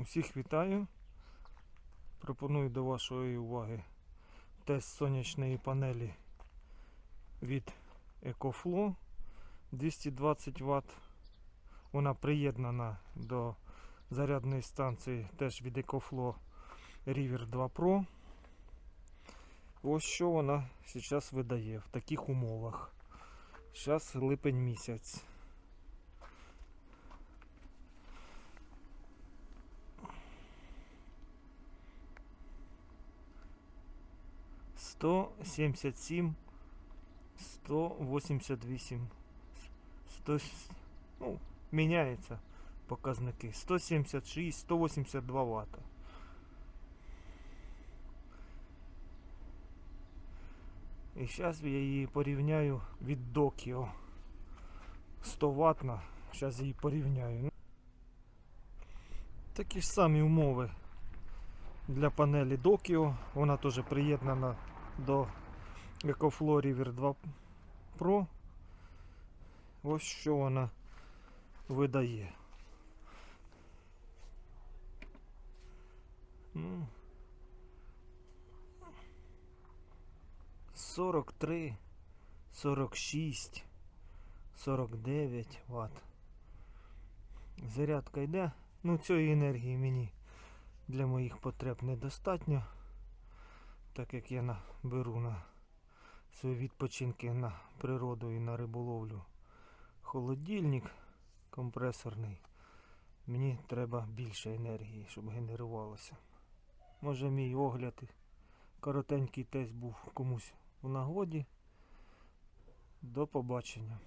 Усіх вітаю. Пропоную до вашої уваги тест сонячної панелі від EcoFlow 220 Вт. Вона приєднана до зарядної станції теж від EcoFlow River 2 Pro. Ось що вона зараз видає в таких умовах. Зараз липень місяць. Сто семьдесят семь, сто восемьдесят восемь, сто, ну, меняется показники. 176, 182 ватта. І зараз я її порівняю від Dokkio. 100 ваттна. Зараз її порівняю. Такі ж самі умови для панелі Dokkio. Вона теж приєднана до EcoFlow River 2 Pro. Ось що вона видає. Ну, 43, 46, 49 Вт. Зарядка йде. Ну, цієї енергії мені для моїх потреб недостатньо, так як я беру на свої відпочинки на природу і на риболовлю холодильник компресорний. Мені треба більше енергії, щоб генерувалося. Може мій огляд коротенький тест був комусь у нагоді. До побачення.